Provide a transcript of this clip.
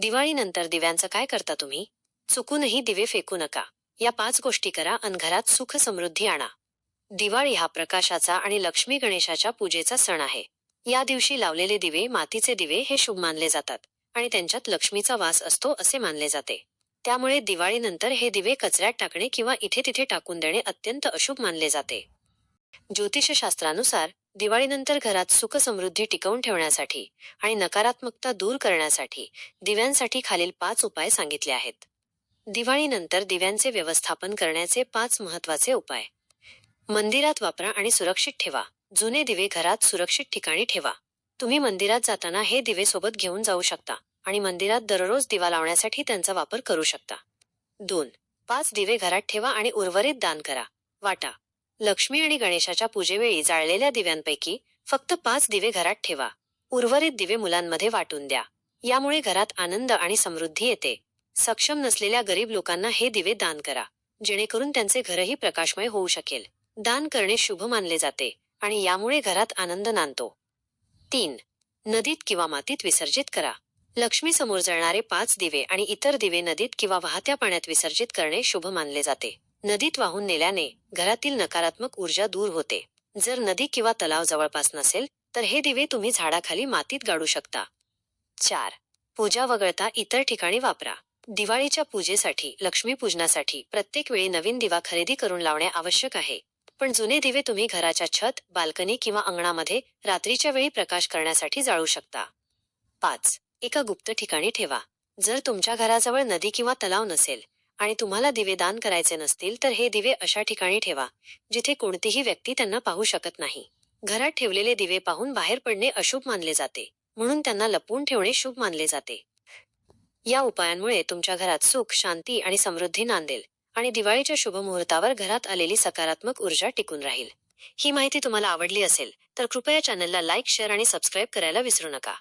दिवाळीनंतर दिव्यांचं काय करता तुम्ही? चुकूनही दिवे फेकू नका. या पाच गोष्टी करा अन घरात सुख समृद्धी आणा. दिवाळी हा प्रकाशाचा आणि लक्ष्मी गणेशाच्या पूजेचा सण आहे. या दिवशी लावलेले दिवे मातीचे दिवे हे शुभ मानले जातात आणि त्यांच्यात लक्ष्मीचा वास असतो असे मानले जाते. त्यामुळे दिवाळीनंतर हे दिवे कचऱ्यात टाकणे किंवा इथे तिथे टाकून देणे अत्यंत अशुभ मानले जाते. ज्योतिषशास्त्रानुसार दिवाळीनंतर घरात सुख समृद्धी टिकवून ठेवण्यासाठी आणि नकारात्मकता दूर करण्यासाठी दिव्यांसाठी खालील पाच उपाय सांगितले आहेत. दिवाळीनंतर दिव्यांचे व्यवस्थापन करण्याचे पाच महत्त्वाचे उपाय. मंदिरात वापरा आणि सुरक्षित ठेवा. जुने दिवे घरात सुरक्षित ठिकाणी ठेवा. तुम्ही मंदिरात जाताना हे दिवे सोबत घेऊन जाऊ शकता आणि मंदिरात दररोज दिवा लावण्यासाठी त्यांचा वापर करू शकता. दोन पाच दिवे घरात ठेवा आणि उर्वरित दान करा. वाटा. लक्ष्मी आणि गणेशाच्या पूजेवेळी जाळलेल्या दिव्यांपैकी फक्त पाच दिवे घरात ठेवा. उर्वरित दिवे मुलांमध्ये वाटून द्या. यामुळे घरात आनंद आणि समृद्धी येते. सक्षम नसलेल्या गरीब लोकांना हे दिवे दान करा. जेणेकरून त्यांचे घरही प्रकाशमय होऊ शकेल. दान करणे शुभ मानले जाते आणि यामुळे घरात आनंद नांदतो. तीन. नदीत किंवा मातीत विसर्जित करा. लक्ष्मी समोर जळणारे पाच दिवे आणि इतर दिवे नदीत किंवा वाहत्या पाण्यात विसर्जित करणे शुभ मानले जाते. नदीत वाहून नेल्याने घरातील नकारात्मक ऊर्जा दूर होते. जर नदी किंवा तलाव जवळपास नसेल तर हे दिवे तुम्ही झाडाखाली मातीत गाडू शकता. चार. पूजा वगळता इतर ठिकाणी वापरा. दिवाळीच्या पूजेसाठी लक्ष्मी पूजनासाठी प्रत्येक वेळी नवीन दिवा खरेदी करून लावणे आवश्यक आहे. पण जुने दिवे तुम्ही घराच्या छत बाल्कनी किंवा अंगणामध्ये रात्रीच्या वेळी प्रकाश करण्यासाठी जाळू शकता. पाच. एका गुप्त ठिकाणी ठेवा. जर तुमच्या घराजवळ नदी किंवा तलाव नसेल आणि तुम्हाला दिवे दान करायचे नसतील तर हे दिवे अशा ठिकाणी ठेवा जिथे कोणतीही व्यक्ती त्यांना पाहू शकत नाही. घरात ठेवलेले दिवे पाहून बाहेर पडणे अशुभ मानले जाते म्हणून त्यांना लपवून ठेवणे शुभ मानले जाते. या उपायांमुळे तुमच्या घरात सुख शांती आणि समृद्धी नांदेल आणि दिवाळीच्या शुभ मुहूर्तावर घरात आलेली सकारात्मक ऊर्जा टिकून राहील. ही माहिती तुम्हाला आवडली असेल तर कृपया चॅनलला लाईक शेअर आणि सबस्क्राईब करायला विसरू नका.